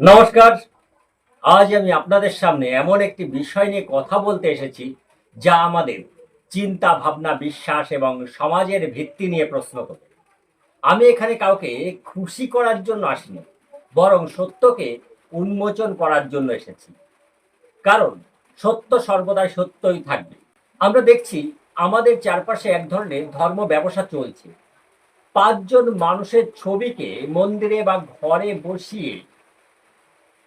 নমস্কার। আজ আমি আপনাদের সামনে এমন একটি বিষয় নিয়ে কথা বলতে এসেছি, যা আমাদের চিন্তা, ভাবনা, বিশ্বাস এবং সমাজের ভিত্তি নিয়ে প্রশ্ন করে। আমি এখানে কাউকে খুশি করার জন্য আসিনি, বরং সত্যকে উন্মোচন করার জন্য এসেছি। কারণ সত্য সর্বদাই সত্যই থাকবে। আমরা দেখছি আমাদের চারপাশে এক ধরনের ধর্ম ব্যবসা চলছে। পাঁচজন মানুষের ছবিকে মন্দিরে বা ঘরে বসিয়ে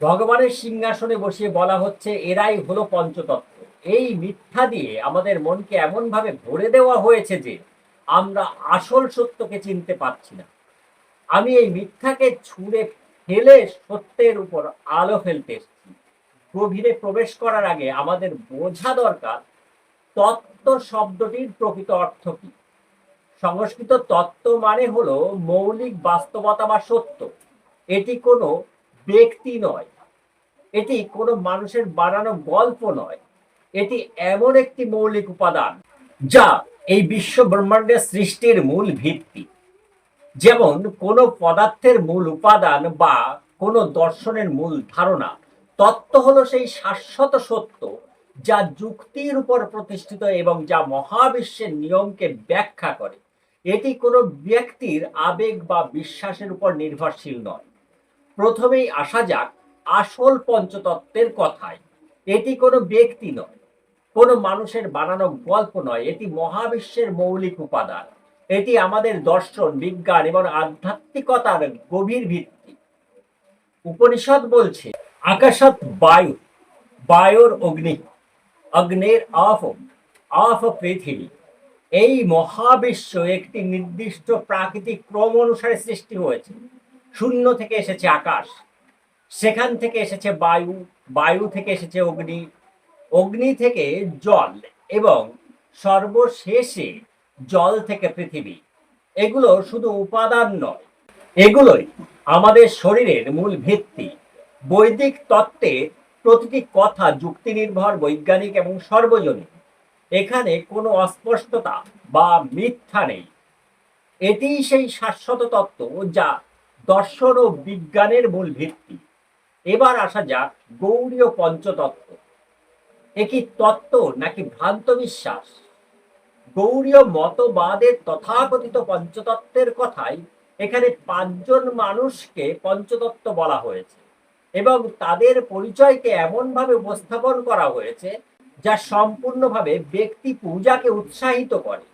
ভগবানের সিংহাসনে বসিয়ে বলা হচ্ছে, এরাই হলো পঞ্চতত্ত্ব। এই মিথ্যা দিয়ে আমাদের মনকে এমনভাবে ভরে দেওয়া হয়েছে যে আমরা আসল সত্যকে চিনতে পারছি না। আমি এই মিথ্যাকে ছুঁড়ে ফেলে সত্যের উপর আলো ফেলতে এসেছি। গভীরে প্রবেশ করার আগে আমাদের বোঝা দরকার, তত্ত্ব শব্দটির প্রকৃত অর্থ কি? সংস্কৃত তত্ত্ব মানে হলো মৌলিক বাস্তবতা বা সত্য। এটি কোনো ব্যক্তি নয়। এটি কোনো মানুষের বানানো গল্প নয়। এটি এমন একটি মৌলিক উপাদান যা এই বিশ্ব ব্রহ্মাণ্ডের সৃষ্টির মূল ভিত্তি। যেমন কোনো পদার্থের মূল উপাদান বা কোনো দর্শনের মূল ধারণা, তত্ত্ব হলো সেই শাশ্বত সত্য যা যুক্তির উপর প্রতিষ্ঠিত এবং যা মহাবিশ্বের নিয়মকে ব্যাখ্যা করে। এটি কোনো ব্যক্তির আবেগ বা বিশ্বাসের উপর নির্ভরশীল নয়। প্রথমেই আসা যাক আসল পঞ্চতত্ত্বের কথায়। এটি কোনো ব্যক্তি নয়, কোনো মানুষের বানানো গল্প নয়, এটি মহাবিশ্বের মৌলিক উপাদান। এটি আমাদের দর্শন, বিজ্ঞান এবং আধ্যাত্মিকতার গভীর ভিত্তি। উপনিষদ বলছে আকাশত বায়ু, বায়ুর অগ্নি, অগ্নের আফ আফ পৃথিবী। এই মহাবিশ্ব একটি নির্দিষ্ট প্রাকৃতিক ক্রম অনুসারে সৃষ্টি হয়েছে। শূন্য থেকে এসেছে আকাশ, সেখান থেকে এসেছে বায়ু বায়ু থেকে এসেছে অগ্নি অগ্নি থেকে জল এবং সর্বশেষে জল থেকে পৃথিবী। এগুলো শুধু উপাদান নয়, এগুলোই আমাদের শরীরের মূল ভিত্তি। বৈদিক তত্ত্বে প্রতিটি কথা যুক্তি নির্ভর বৈজ্ঞানিক এবং সর্বজনীন। এখানে কোনো অস্পষ্টতা বা মিথ্যা নেই। এটিই সেই শাশ্বত তত্ত্ব যা দর্শন ও বিজ্ঞানের মূল ভিত্তি। এবার আসা যাক গৌরীয় পঞ্চতত্ত্ব। এ কি তত্ত্ব নাকি ভ্রান্ত বিশ্বাস? গৌরীয় মতবাদের তথাকথিত পঞ্চতত্ত্বের কথাই এখানে পাঁচজন মানুষকে পঞ্চতত্ত্ব বলা হয়েছে এবং তাদের পরিচয়কে এমনভাবে উপস্থাপন করা হয়েছে যা সম্পূর্ণভাবে ব্যক্তি পূজাকে উৎসাহিত করে।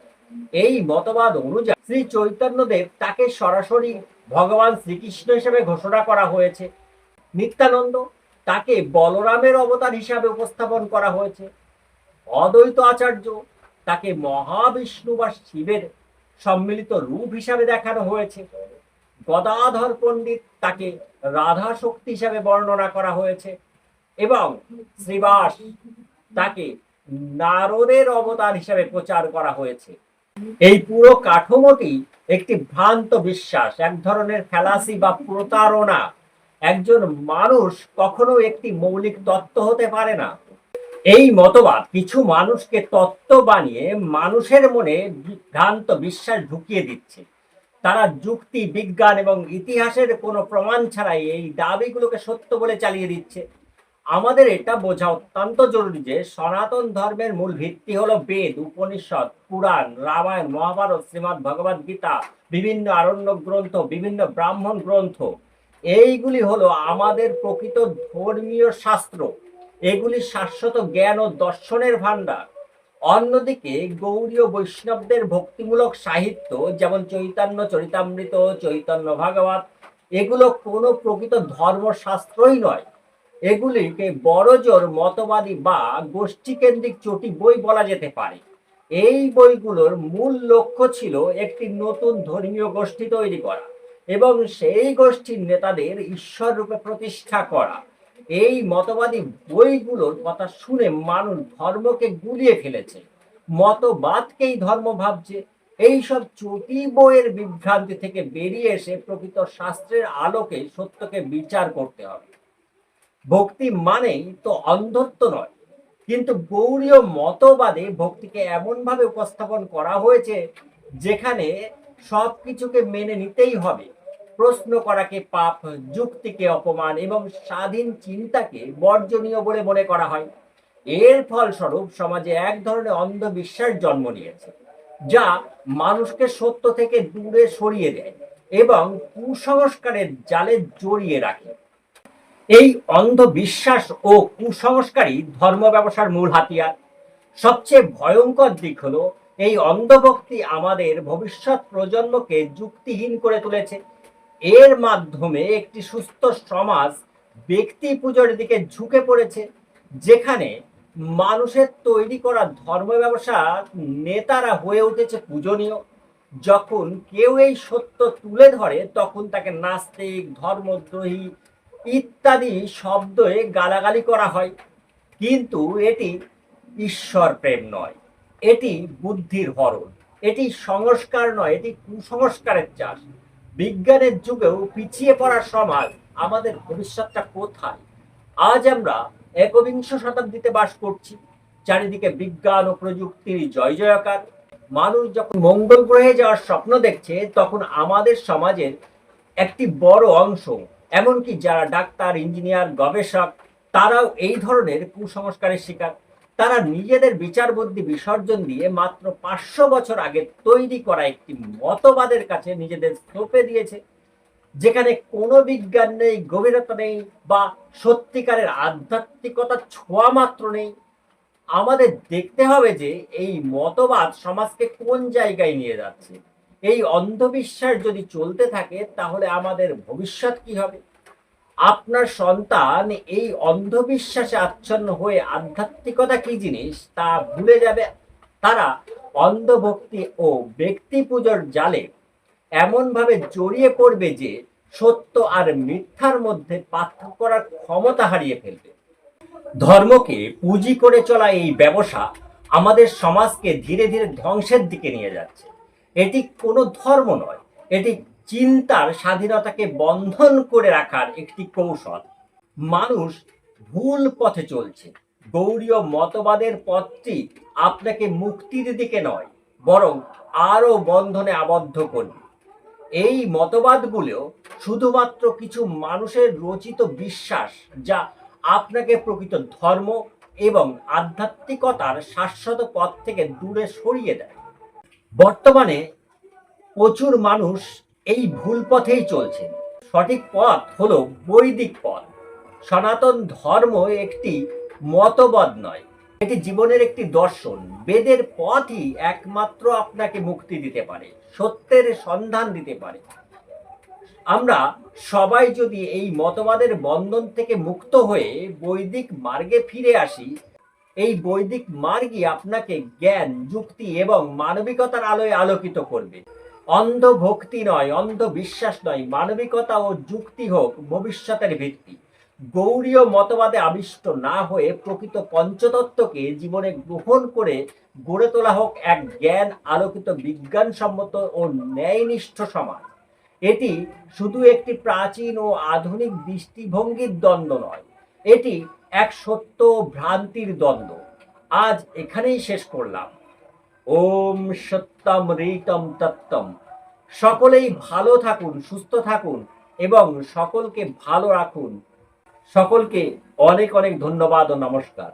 এই মতবাদ অনুযায়ী শ্রী চৈতন্যদেব তাকে সরাসরি ভগবান শ্রীকৃষ্ণ হিসেবে ঘোষণা করা হয়েছে। নিত্যানন্দ তাকে বলরামের অবতার হিসাবে উপস্থাপন করা হয়েছে। অদ্বৈত আচার্য তাকে মহাবিষ্ণু বা শিবের সম্মিলিত রূপ হিসাবে দেখানো হয়েছে। গদাধর পণ্ডিত তাকে রাধা শক্তি হিসাবে বর্ণনা করা হয়েছে এবং শ্রীবাস তাকে নারদের অবতার হিসাবে প্রচার করা হয়েছে। এই পুরো কাঠামোটি একটি ভ্রান্ত বিশ্বাস, এক ধরনের ফ্যালাসি বা প্রতারণা। একজন মানুষ কখনো একটি মৌলিক তত্ত্ব হতে পারে না। এই মতবাদ কিছু মানুষকে তত্ত্ব বানিয়ে মানুষের মনে ভ্রান্ত বিশ্বাস ঢুকিয়ে দিচ্ছে। তারা যুক্তি, বিজ্ঞান এবং ইতিহাসের কোনো প্রমাণ ছাড়াই এই দাবিগুলোকে সত্য বলে চালিয়ে দিচ্ছে। আমাদের এটা বোঝা অত্যন্ত জরুরি যে সনাতন ধর্মের মূল ভিত্তি হলো বেদ, উপনিষদ, পুরাণ, রামায়ণ, মহাভারত, শ্রীমদ্ ভগবদ গীতা, বিভিন্ন আরণ্য গ্রন্থ, বিভিন্ন ব্রাহ্মণ গ্রন্থ। এইগুলি হলো আমাদের প্রকৃত ধর্মীয় শাস্ত্র। এগুলি শাশ্বত জ্ঞান ও দর্শনের ভাণ্ডার। অন্যদিকে গৌরীয় বৈষ্ণবদের ভক্তিমূলক সাহিত্য, যেমন চৈতন্য, চরিতামৃত, চৈতন্য ভাগবত, এগুলো কোনো প্রকৃত ধর্মশাস্ত্রই নয়। এগুলিকে বড়জোর মতবাদী বা গোষ্ঠীকেন্দ্রিক চটি বই বলা যেতে পারে। এই বইগুলোর মূল লক্ষ্য ছিল একটি নতুন ধর্মীয় গোষ্ঠী তৈরি করা এবং সেই গোষ্ঠীর নেতাদের ঈশ্বর রূপে প্রতিষ্ঠা করা। এই মতবাদী বইগুলোর কথা শুনে মানুষ ধর্মকে গুলিয়ে ফেলেছে, মতবাদকেই ধর্ম ভাবছে। এইসব চটি বইয়ের বিভ্রান্তি থেকে বেরিয়ে এসে প্রকৃত শাস্ত্রের আলোকে সত্যকে বিচার করতে হবে। ভক্তি মানেই তো অন্ধত্ব নয়। কিন্তু গৌরীয় মতবাদে ভক্তিকে এমনভাবে উপস্থাপন করা হয়েছে, যেখানে সবকিছুকে মেনে নিতেই হবে। প্রশ্ন করাকে পাপ যুক্তিকে অপমান এবং স্বাধীন চিন্তাকে বর্জনীয় বলে মনে করা হয়। এর ফলস্বরূপ সমাজে এক ধরনের অন্ধবিশ্বাস জন্ম নিয়েছে, যা মানুষকে সত্য থেকে দূরে সরিয়ে দেয় এবং কুসংস্কারের জালে জড়িয়ে রাখে। এই অন্ধবিশ্বাস ও কুসংস্কারই ধর্ম ব্যবসার মূল হাতিয়ার। সবচেয়ে ভয়ঙ্কর দিক হলো, এই অন্ধভক্তি আমাদের ভবিষ্যৎ প্রজন্মকে যুক্তিহীন করে তুলেছে। এর মাধ্যমে একটি সুস্থ সমাজ ব্যক্তি পুজোর দিকে ঝুঁকে পড়েছে, যেখানে মানুষের তৈরি করা ধর্ম ব্যবসা নেতারা হয়ে উঠেছে পূজনীয়। যখন কেউ এই সত্য তুলে ধরে, তখন তাকে নাস্তিক, ধর্মদ্রোহী ইত্যাদি শব্দে গালাগালি করা হয়। কিন্তু এটি ঈশ্বর প্রেম নয়, এটি বুদ্ধির হরণ। এটি সংস্কার নয়, এটি কুসংস্কারের চাষ। বিজ্ঞানের যুগেও পিছিয়ে পড়া সমাজ আমাদের ভবিষ্যৎটা কোথায়? আজ আমরা একবিংশ শতাব্দীতে বাস করছি, চারিদিকে বিজ্ঞান ও প্রযুক্তির জয় জয়কার। মানুষ যখন মঙ্গল গ্রহে যাওয়ার স্বপ্ন দেখছে, তখন আমাদের সমাজের একটি বড় অংশ এমনকি যারা ডাক্তার, ইঞ্জিনিয়ার, গবেষক, তারাও এই ধরনের কুসংস্কারের শিকার। তারা নিজেদের বিচার বুদ্ধি বিসর্জন দিয়ে মাত্র পাঁচশো বছর আগে তৈরি করা একটি মতবাদের কাছে নিজেদের সঁপে দিয়েছে, যেখানে কোনো বিজ্ঞান নেই, গভীরতা নেই বা সত্যিকারের আধ্যাত্মিকতা ছোঁয়া মাত্র নেই। আমাদের দেখতে হবে যে এই মতবাদ সমাজকে কোন জায়গায় নিয়ে যাচ্ছে। এই অন্ধবিশ্বাস যদি চলতে থাকে, তাহলে আমাদের ভবিষ্যৎ কি হবে? আপনার সন্তান এই অন্ধবিশ্বাসে আচ্ছন্ন হয়ে আধ্যাত্মিকতা কি জিনিস তা ভুলে যাবে? তারা অন্ধভক্তি ও ব্যক্তি পুজোর জালে এমনভাবে জড়িয়ে পড়বে যে সত্য আর মিথ্যার মধ্যে পার্থক্য করার ক্ষমতা হারিয়ে ফেলবে। ধর্মকে পুঁজি করে চলা এই ব্যবসা আমাদের সমাজকে ধীরে ধীরে ধ্বংসের দিকে নিয়ে যাচ্ছে। এটি কোনো ধর্ম নয়। এটি চিন্তার স্বাধীনতাকে বন্ধন করে রাখার একটি কৌশল। মানুষ ভুল পথে চলছে। গৌরীয় মতবাদের পথটি আপনাকে মুক্তির দিকে নয়, বরং আরও বন্ধনে আবদ্ধ করবে। এই মতবাদগুলো শুধুমাত্র কিছু মানুষের রচিত বিশ্বাস, যা আপনাকে প্রকৃত ধর্ম এবং আধ্যাত্মিকতার শাশ্বত পথ থেকে দূরে সরিয়ে দেয়। বর্তমানে প্রচুর মানুষ এই ভুল পথেই চলছেন সঠিক পথ হলো বৈদিক পথ। সনাতন ধর্ম একটি মতবাদ নয়। এটি জীবনের একটি দর্শন। বেদের পথই একমাত্র আপনাকে মুক্তি দিতে পারে, সত্যের সন্ধান দিতে পারে। আমরা সবাই যদি এই মতবাদের বন্ধন থেকে মুক্ত হয়ে বৈদিক মার্গে ফিরে আসি এই বৈদিক মার্গই আপনাকে জ্ঞান, যুক্তি এবং মানবিকতার আলোয় আলোকিত করবে। অন্ধ ভক্তি নয় অন্ধ বিশ্বাস নয়, মানবিকতা ও যুক্তি হোক ভবিষ্যতের ভিত্তি। গৌরীয় মতবাদে আবিষ্ট না হয়ে প্রকৃত পঞ্চতত্ত্বকে জীবনে গ্রহণ করে গড়ে তোলা হোক এক জ্ঞান আলোকিত বিজ্ঞানসম্মত ও ন্যায়নিষ্ঠ সমাজ। এটি শুধু একটি প্রাচীন ও আধুনিক দৃষ্টিভঙ্গির দ্বন্দ্ব নয়, এটি এক সত্য ভ্রান্তির দ্বন্দ্ব। আজ এখানেই শেষ করলাম। ওম সত্যম ঋতম তত্তম। সকলেই ভালো থাকুন, সুস্থ থাকুন এবং সকলকে ভালো রাখুন। সকলকে অনেক অনেক ধন্যবাদ ও নমস্কার।